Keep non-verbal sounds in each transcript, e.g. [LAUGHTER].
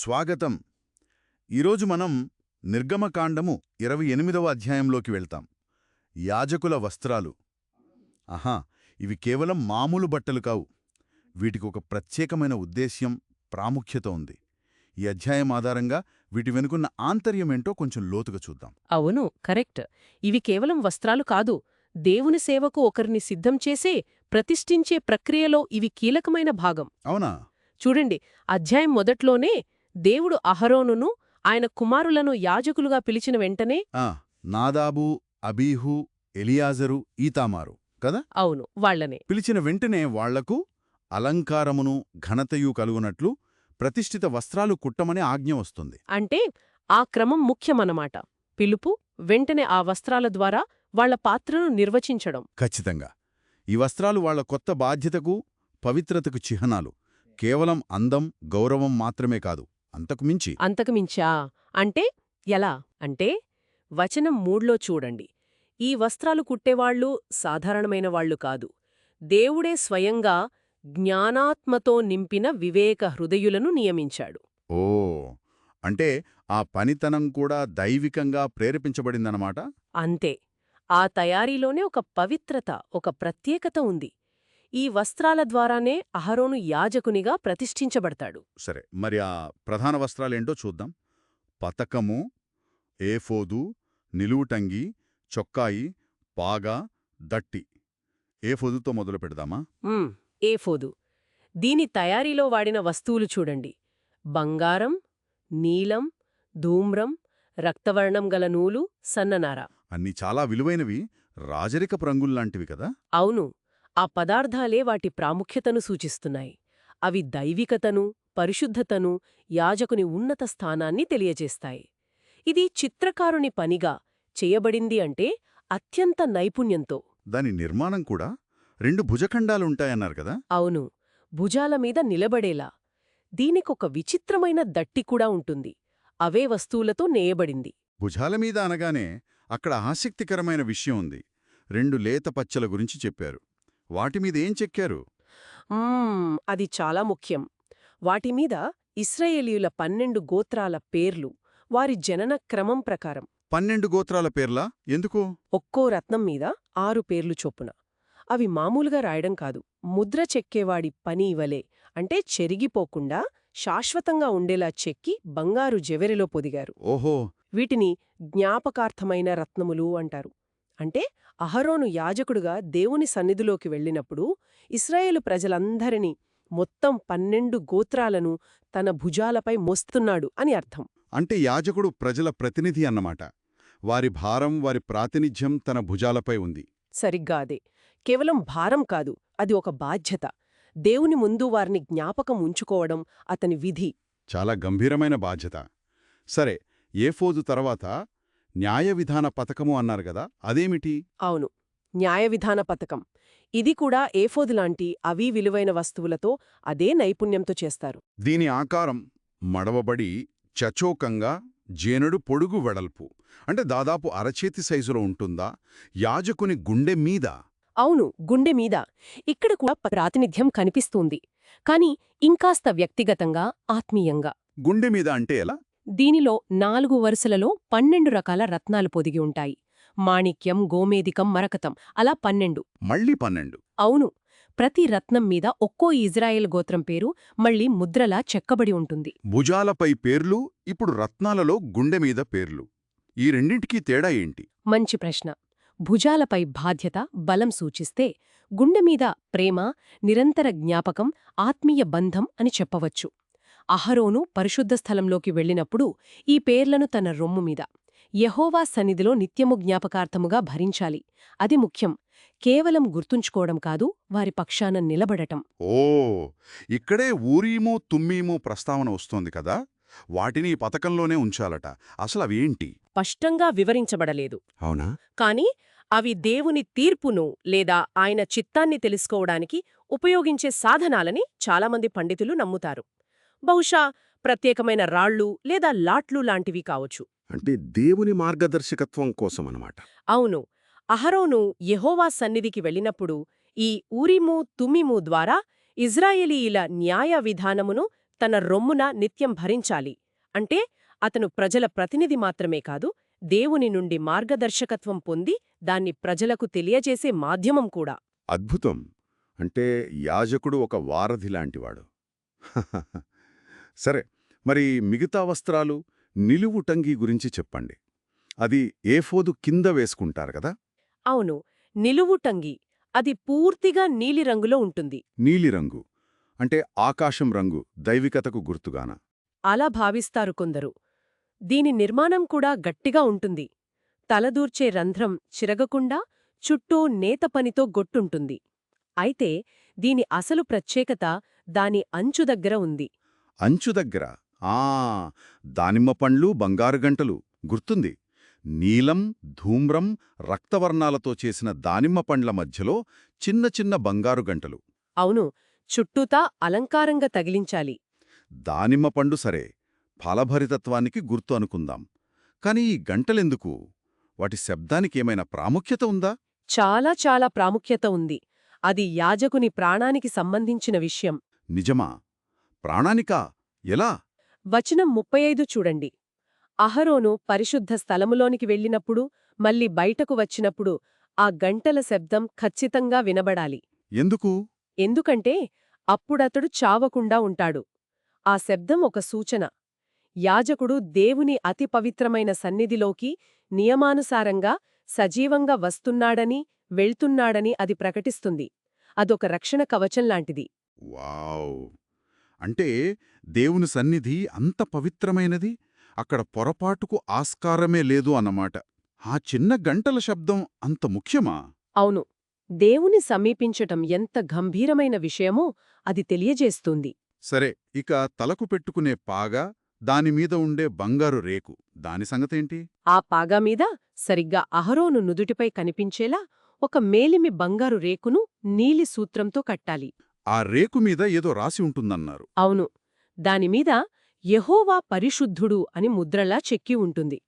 స్వాగతం. ఈరోజు మనం నిర్గమకాండము ఇరవై ఎనిమిదవ అధ్యాయంలోకి వెళ్తాం. యాజకుల వస్త్రాలు. ఆహా ఇవి కేవలం మామూలు బట్టలు కావు. వీటికి ఒక ప్రత్యేకమైన ఉద్దేశ్యం ప్రాముఖ్యత ఉంది. ఈ అధ్యాయం ఆధారంగా వీటి వెనుకున్న ఆంతర్యమేంటో కొంచెం లోతుగా చూద్దాం. అవును కరెక్ట్. ఇవి కేవలం వస్త్రాలు కాదు. దేవుని సేవకు ఒకరిని సిద్ధం చేసే ప్రతిష్ఠించే ప్రక్రియలో ఇవి కీలకమైన భాగం. అవునా? చూడండి అధ్యాయం మొదట్లోనే దేవుడు అహరోనును ఆయన కుమారులను యాజకులుగా పిలిచిన వెంటనే ఆ నాదాబు అబీహు ఎలియాజరు ఈతామారు కదా? అవును వాళ్ళనే పిలిచిన వెంటనే వాళ్ళకు అలంకారమును ఘనతయు కలుగునట్లు ప్రతిష్ఠిత వస్త్రాలు కుట్టమనే ఆజ్ఞ వస్తుంది. అంటే ఆ క్రమం ముఖ్యమన్నమాట. పిలుపు వెంటనే ఆ వస్త్రాల ద్వారా వాళ్ళ పాత్రను నిర్వచించడం. ఖచ్చితంగా. ఈ వస్త్రాలు వాళ్ళ కొత్త బాధ్యతకు పవిత్రతకు చిహ్నాలు. కేవలం అందం గౌరవం మాత్రమే కాదు. అంతకు మించి. అంతకుమించా అంటే ఎలా? అంటే వచనం మూడ్లో చూడండి. ఈ వస్త్రాలు కుట్టేవాళ్ళు సాధారణమైన వాళ్ళు కాదు. దేవుడే స్వయంగా జ్ఞానాత్మతో నింపిన వివేక హృదయులను నియమించాడు. ఓ! అంటే ఆ పనితనం కూడా దైవికంగా ప్రేరేపించబడిందన్నమాట? అంతే. ఆ తయారీలోనే ఒక పవిత్రత ఒక ప్రత్యేకత ఉంది. ఈ వస్త్రాల ద్వారానే అహరోను యాజకునిగా ప్రతిష్ఠించబడతాడు. సరే మరి ఆ ప్రధాన వస్త్రాలేంటో చూద్దాం. పతకము ఏఫోదు నిలువుటంగి చొక్కాయి పాగా దట్టి. ఏఫోదుతో మొదలు పెడదామా? ఏఫోదు. దీని తయారీలో వాడిన వస్తువులు చూడండి. బంగారం నీలం ధూమ్రం రక్తవర్ణం గల నూలు సన్ననార. అన్నీ చాలా విలువైనవి. రాజరిక ప్రంగుల్లాంటివి కదా? అవును. ఆ పదార్థాలే వాటి ప్రాముఖ్యతను సూచిస్తున్నాయి. అవి దైవికతను పరిశుద్ధతను యాజకుని ఉన్నత స్థానాన్ని తెలియజేస్తాయి. ఇది చిత్రకారుని పనిగా చేయబడింది అంటే అత్యంత నైపుణ్యంతో. దాని నిర్మాణం కూడా రెండు భుజఖండాలుంటాయన్నారు కదా? అవును. భుజాల మీద నిలబడేలా. దీనికొక విచిత్రమైన దట్టి కూడా ఉంటుంది. అవే వస్తువులతో నేయబడింది. భుజాల మీద అనగానే అక్కడ ఆసక్తికరమైన విషయం ఉంది. రెండు లేత పచ్చల గురించి చెప్పారు. వాటి ఏం చెక్కారు? అది చాలా ముఖ్యం. వాటిమీద ఇస్రాయేలీయుల పన్నెండు గోత్రాల పేర్లు వారి జనన క్రమం ప్రకారం. పన్నెండు గోత్రాల పేర్లా? ఎందుకు? ఒక్కో రత్నం మీద ఆరు పేర్లు చొప్పున. అవి మామూలుగా రాయడం కాదు ముద్ర చెక్కేవాడి పని ఇవలే అంటే చెరిగిపోకుండా శాశ్వతంగా ఉండేలా చెక్కి బంగారు జెవెరిలో పొదిగారు. ఓహో. వీటిని జ్ఞాపకార్థమైన రత్నములు అంటారు. అంటే అహరోను యాజకుడుగా దేవుని సన్నిధిలోకి వెళ్ళినప్పుడు ఇస్రాయేలు ప్రజలందరినీ మొత్తం పన్నెండు గోత్రాలను తన భుజాలపై మోస్తున్నాడు అని అర్థం. అంటే యాజకుడు ప్రజల ప్రతినిధి అన్నమాట. వారి భారం వారి ప్రాతినిధ్యం తన భుజాలపై ఉంది. సరిగ్గా అదే. కేవలం భారం కాదు అది ఒక బాధ్యత. దేవుని ముందు వారిని జ్ఞాపకం ఉంచుకోవడం అతని విధి. చాలా గంభీరమైన బాధ్యత. సరే ఏఫోదు తర్వాత న్యాయ విధాన పథకము అన్నారు గదా అదేమిటి? అవును. న్యాయ విధాన పథకం. ఇది కూడా ఏఫోదులాంటి అవీ విలువైన వస్తువులతో అదే నైపుణ్యంతో చేస్తారు. దీని ఆకారం మడవబడి చచోకంగా జేనుడు పొడుగు వెడల్పు. అంటే దాదాపు అరచేతి సైజులో ఉంటుందా? యాజకుని గుండె మీద? అవును గుండె మీద. ఇక్కడ కూడా ప్రాతినిధ్యం కనిపిస్తుంది. కాని ఇంకాస్త వ్యక్తిగతంగా ఆత్మీయంగా. గుండె మీద అంటే ఎలా? దీనిలో నాలుగు వరుసలలో పన్నెండు రకాల రత్నాలు పొదిగి ఉంటాయి. మాణిక్యం గోమేదికం మరకతం అలా పన్నెండు. మళ్ళీ పన్నెండు. అవును. ప్రతి రత్నం మీద ఒక్కో ఇజ్రాయెల్ గోత్రం పేరు మళ్ళీ ముద్రలా చెక్కబడి ఉంటుంది. భుజాలపై పేర్లు ఇప్పుడు రత్నాలలో గుండె మీద పేర్లు. ఈ రెండింటికీ తేడా ఏంటి? మంచి ప్రశ్న. భుజాలపై బాధ్యత బలం సూచిస్తే గుండె మీద ప్రేమ నిరంతర జ్ఞాపకం ఆత్మీయ బంధం అని చెప్పవచ్చు. అహరోను పరిశుద్ధ స్థలంలోకి వెళ్ళినప్పుడు ఈ పేర్లను తన రొమ్ము మీద. యహోవా సన్నిధిలో నిత్యము జ్ఞాపకార్థముగా భరించాలి. అది ముఖ్యం. కేవలం గుర్తుంచుకోవడం కాదు వారి పక్షాన నిలబడటం. ఓ! ఇక్కడే ఊరీమూ తుమ్మీమూ ప్రస్తావన వస్తోంది కదా? వాటిని ఈ పథకంలోనే ఉంచాలట. అసలు అవేంటి స్పష్టంగా వివరించబడలేదు. అవునా? కాని అవి దేవుని తీర్పును లేదా ఆయన చిత్తాన్ని తెలుసుకోవడానికి ఉపయోగించే సాధనాలని చాలామంది పండితులు నమ్ముతారు. బహుశా ప్రత్యేకమైన రాళ్ళు లేదా లాట్లు లాంటివి కావచ్చు. అంటే దేవుని మార్గదర్శకత్వం కోసమనమాట అవును. అహరోను యెహోవా సన్నిధికి వెళ్ళినప్పుడు ఈ ఊరిము తుమ్మిము ద్వారా ఇజ్రాయేలీయుల న్యాయ విధానమును తన రొమ్మున నిత్యం భరించాలి. అంటే అతను ప్రజల ప్రతినిధి మాత్రమే కాదు దేవుని నుండి మార్గదర్శకత్వం పొంది దాన్ని ప్రజలకు తెలియజేసే మాధ్యమం కూడా. అద్భుతం. అంటే యాజకుడు ఒక వారధి లాంటివాడు [LAUGHS] సరే మరి మిగతా వస్త్రాలు నిలువుటంగి గురించి చెప్పండి. అది ఏఫోదు కింద వేసుకుంటారు కదా? అవును నిలువుటంగి అది పూర్తిగా నీలిరంగులో ఉంటుంది. నీలిరంగు అంటే ఆకాశం రంగు దైవికతకు గుర్తుగాన? అలా భావిస్తారు కొందరు. దీని నిర్మాణం కూడా గట్టిగా ఉంటుంది. తలదూర్చే రంధ్రం చిరగకుండా చుట్టూ నేత పనితో గొట్టుంటుంది. అయితే దీని అసలు ప్రత్యేకత దాని అంచు దగ్గర ఉంది. అంచు దగ్గర. ఆ దానిమ్మ పండ్లు బంగారు గంటలు. గుర్తుంది. నీలం ధూమ్రం రక్తవర్ణాలతో చేసిన దానిమ్మ పండ్ల మధ్యలో చిన్న చిన్న బంగారు గంటలు. అవును. చుట్టూతా అలంకారంగా తగిలించాలి. దానిమ్మ పండు సరే. ఫలభరితత్వానికి గుర్తు అనుకుందాం. కాని ఈ గంటలెందుకు? వాటి శబ్దానికేమైనా ప్రాముఖ్యత ఉందా? చాలా చాలా ప్రాముఖ్యత ఉంది. అది యాజకుని ప్రాణానికి సంబంధించిన విషయం. నిజమా? ప్రాణానికా? ఎలా? వచనం ముప్పై ఐదు చూడండి. అహరోను పరిశుద్ధ స్థలములోనికి వెళ్ళినప్పుడు మళ్ళీ బయటకు వచ్చినప్పుడు ఆ గంటల శబ్దం ఖచ్చితంగా వినబడాలి. ఎందుకు? ఎందుకంటే అప్పుడతడు చావకుండా ఉంటాడు. ఆ శబ్దం ఒక సూచన. యాజకుడు దేవుని అతి పవిత్రమైన సన్నిధిలోకి నియమానుసారంగా సజీవంగా వస్తున్నాడని వెళ్తున్నాడని అది ప్రకటిస్తుంది. అదొక రక్షణ కవచంలాంటిది వావ్! అంటే దేవుని సన్నిధి అంత పవిత్రమైనది అక్కడ పొరపాటుకు ఆస్కారమే లేదు అన్నమాట. ఆ చిన్న గంటల శబ్దం అంత ముఖ్యమా? అవును. దేవుని సమీపించటం ఎంత గంభీరమైన విషయమో అది తెలియజేస్తుంది. సరే ఇక తలకు పెట్టుకునే పాగా దానిమీద ఉండే బంగారు రేకు దాని సంగతేంటి? ఆ పాగా మీద సరిగ్గా అహరోను నుదుటిపై కనిపించేలా ఒక మేలిమి బంగారు రేకును నీలి సూత్రంతో కట్టాలి. ఆ రేకు మీద ఏదో రాసి ఉంటుందన్నారు. అవును. దానిమీద యెహోవా పరిశుద్ధుడు అని ముద్రలా చెక్కి ఉంటుంది.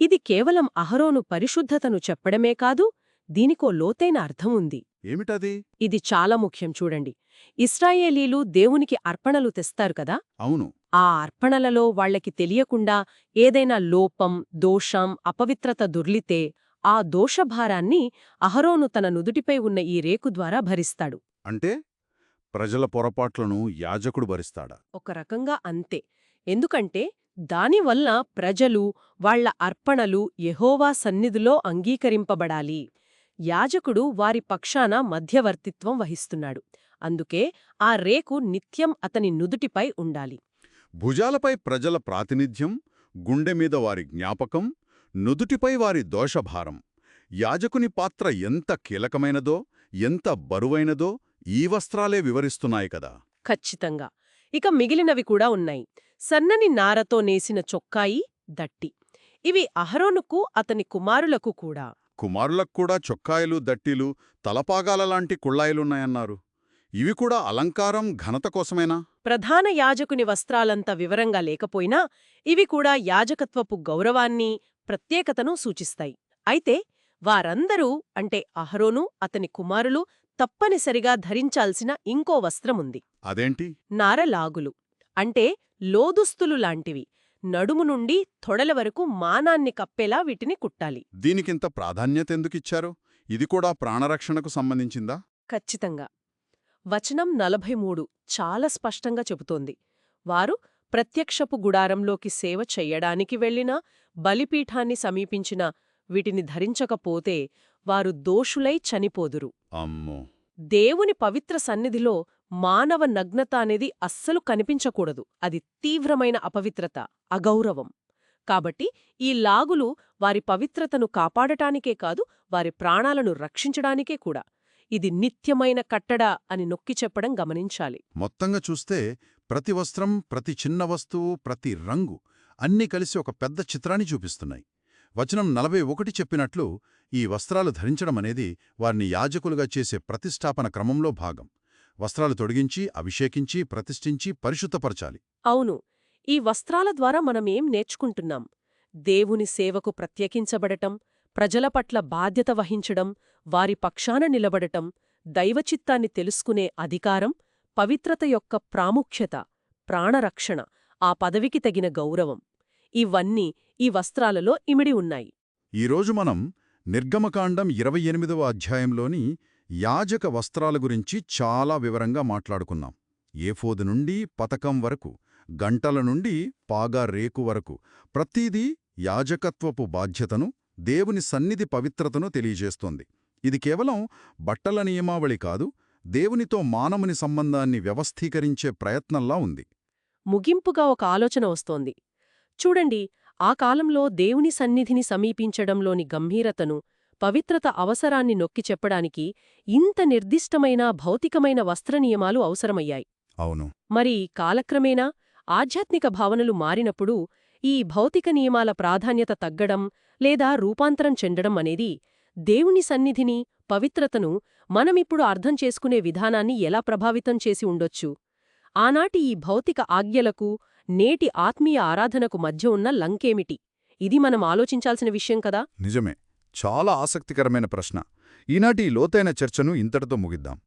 ఇది కేవలం అహరోను పరిశుద్ధతను చెప్పడమే కాదు దీనికో లోతైన అర్థం ఉంది ఏమిటది? ఇది చాలా ముఖ్యం చూడండి. ఇస్రాయేలీలు దేవునికి అర్పణలు తెస్తారు కదా? అవును. ఆ అర్పణలలో వాళ్ళకి తెలియకుండా ఏదైనా లోపం దోషం అపవిత్రత దొర్లితే ఆ దోషభారాన్ని అహరోను తన నుదుటిపై ఉన్న ఈ రేకు ద్వారా భరిస్తాడు. అంటే? ప్రజల పొరపాట్లను యాజకుడు భరిస్తాడా? ఒక రకంగా అంతే. ఎందుకంటే దానివల్ల ప్రజలు వాళ్ళ అర్పణలు యెహోవా సన్నిధిలో అంగీకరింపబడాలి. యాజకుడు వారి పక్షాన మధ్యవర్తిత్వం వహిస్తున్నాడు. అందుకే ఆ రేకు నిత్యం అతని నుదుటిపై ఉండాలి. భుజాలపై ప్రజల ప్రాతినిధ్యం గుండె మీద వారి జ్ఞాపకం నుదుటిపై వారి దోషభారం. యాజకుని పాత్ర ఎంత కీలకమైనదో ఎంత బరువైనదో ఈ వస్త్రాలే వివరిస్తున్నాయి కదా. ఖచ్చితంగా. ఇక మిగిలినవి కూడా ఉన్నాయి. సన్నని నారతో నేసిన చొక్కాయి దట్టి. ఇవి అహరోనుకు అతని కుమారులకు కూడా. కుమారులకు కూడా చొక్కాయలు దట్టీలు తలపాగాలలాంటి కుళ్ళాయిలున్నాయన్నారు. ఇవి కూడా అలంకారం ఘనత కోసమేనా? ప్రధాన యాజకుని వస్త్రాలంత వివరంగా లేకపోయినా ఇవి కూడా యాజకత్వపు గౌరవాన్ని ప్రత్యేకతను సూచిస్తాయి. అయితే వారందరూ అంటే అహరోను అతని కుమారులు తప్పనిసరిగా ధరించాల్సిన ఇంకో వస్త్రముంది. అదేంటి? నారలాగులు అంటే లోదుస్తులు లాంటివి. నడుము నుండి తొడల వరకు మానాన్ని కప్పేలా వీటిని కుట్టాలి. దీనికింత ప్రాధాన్యత ఎందుకిచ్చారు ఇది కూడా ప్రాణరక్షణకు సంబంధించిందా? ఖచ్చితంగా. వచనం నలభై మూడు చాలా స్పష్టంగా చెబుతోంది. వారు ప్రత్యక్షపు గుడారంలోకి సేవ చెయ్యడానికి వెళ్ళినా బలిపీఠాన్ని సమీపించినా వీటిని ధరించకపోతే వారు దోషులై చనిపోదురు. అమ్మో! దేవుని పవిత్ర సన్నిధిలో మానవ నగ్నత అనేది అస్సలు కనిపించకూడదు. అది తీవ్రమైన అపవిత్రత అగౌరవం. కాబట్టి ఈ లాగులు వారి పవిత్రతను కాపాడటానికే కాదు వారి ప్రాణాలను రక్షించడానికే కూడా. ఇది నిత్యమైన కట్టడ అని నొక్కి చెప్పడం గమనించాలి. మొత్తంగా చూస్తే ప్రతి వస్త్రం ప్రతి చిన్న వస్తువు ప్రతి రంగు అన్నీ కలిసి ఒక పెద్ద చిత్రాన్ని చూపిస్తున్నాయి. వచనం నలభై ఒకటి చెప్పినట్లు ఈ వస్త్రాలు ధరించడం అనేది వారిని యాజకులుగా చేసే ప్రతిష్టాపన క్రమంలో భాగం. వస్త్రాలు తొడిగించి అభిషేకించి ప్రతిష్ఠించి పరిశుద్ధపరచాలి. అవును. ఈ వస్త్రాల ద్వారా మనమేం నేర్చుకుంటున్నాం? దేవుని సేవకు ప్రత్యేకించబడటం ప్రజల పట్ల బాధ్యత వహించడం వారి పక్షాన నిలబడటం దైవచిత్తాన్ని తెలుసుకునే అధికారం పవిత్రత యొక్క ప్రాముఖ్యత ప్రాణరక్షణ ఆ పదవికి తగిన గౌరవం. ఇవన్నీ ఈ వస్త్రాలలో ఇమిడి ఉన్నాయి. ఈరోజు మనం నిర్గమకాండం ఇరవై ఎనిమిదవ అధ్యాయంలోని యాజక వస్త్రాల గురించి చాలా వివరంగా మాట్లాడుకున్నాం. ఏఫోదు నుండి పతకం వరకు గంటల నుండి పాగా రేకు వరకు ప్రతీదీ యాజకత్వపు బాధ్యతను దేవుని సన్నిధి పవిత్రతను తెలియజేస్తోంది. ఇది కేవలం బట్టల నియమావళి కాదు దేవునితో మానవుని సంబంధాన్ని వ్యవస్థీకరించే ప్రయత్నంలా ఉంది. ముగింపుగా ఒక ఆలోచన వస్తోంది. చూడండి ఆ కాలంలో దేవుని సన్నిధిని సమీపించడంలోని గంభీరతను పవిత్రత అవసరాన్ని నొక్కి చెప్పడానికి ఇంత నిర్దిష్టమైన భౌతికమైన వస్త్రనియమాలు అవసరమయ్యాయి. అవును. మరి కాలక్రమేణా ఆధ్యాత్మిక భావనలు మారినప్పుడు ఈ భౌతిక నియమాల ప్రాధాన్యత తగ్గడం లేదా రూపాంతరం చెందడం అనేది దేవుని సన్నిధిని పవిత్రతను మనమిప్పుడు అర్థం చేసుకునే విధానాన్ని ఎలా ప్రభావితం చేసి ఉండొచ్చు? ఆనాటి ఈ భౌతిక ఆజ్ఞలకు నేటి ఆత్మీయ ఆరాధనకు మధ్య ఉన్న లంకేమిటి? ఇది మనం ఆలోచించాల్సిన విషయం కదా? నిజమే. చాలా ఆసక్తికరమైన ప్రశ్న. ఈనాటి ఈ లోతైన చర్చను ఇంతటితో ముగిద్దాం.